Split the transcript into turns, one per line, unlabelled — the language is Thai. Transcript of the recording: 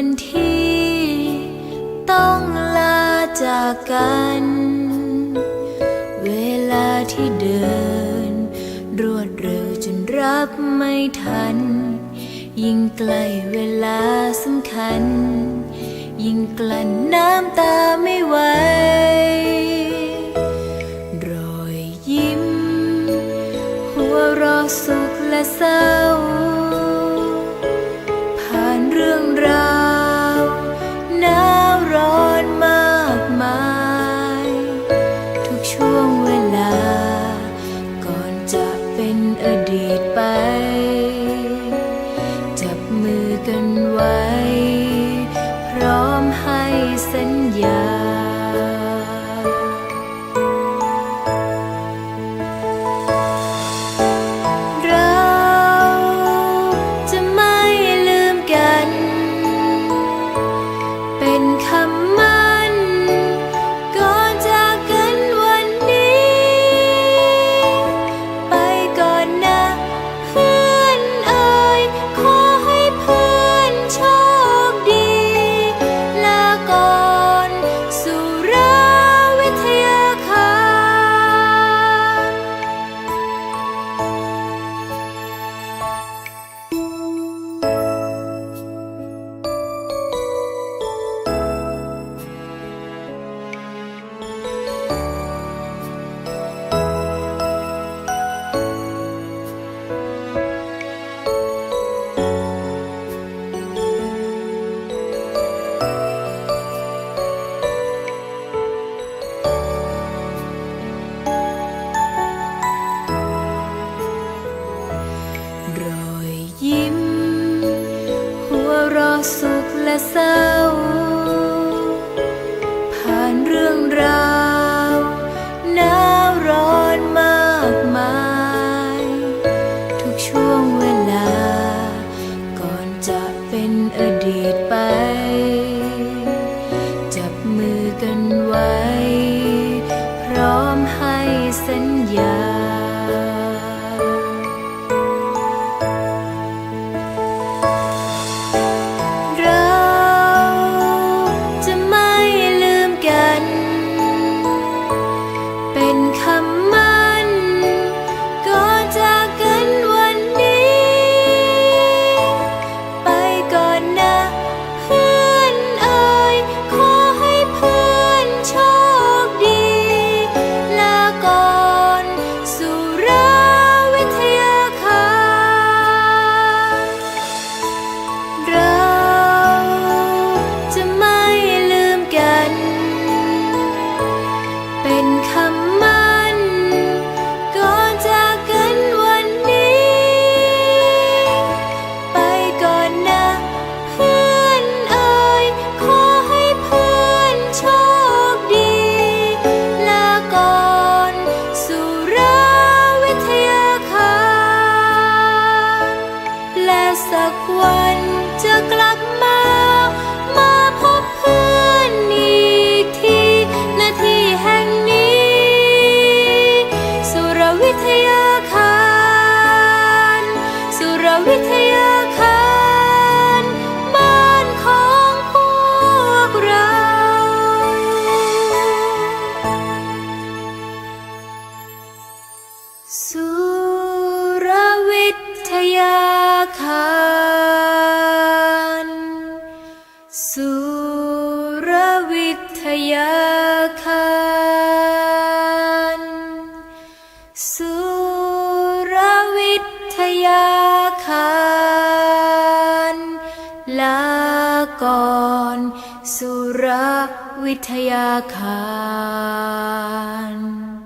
วันที่ต้องลาจากกัน เวลาที่เดิน รวดเร็วจนรับไม่ทัน ยิ่งใกล้เวลาสำคัญ ยิ่งกลั้นน้ำตาไม่ไหว สัญญา ศร้า ผ่านเรื่องราวหนาวร้อนมากมาย ทุกช่วงเวลา ก่อนจะเป็นอดีตไป จับมือกันไว้ วิทยาคารบ้านของพวกเรา สุรวิทยาคารสุรวิทยาคาร กร สุรวิทยาคาร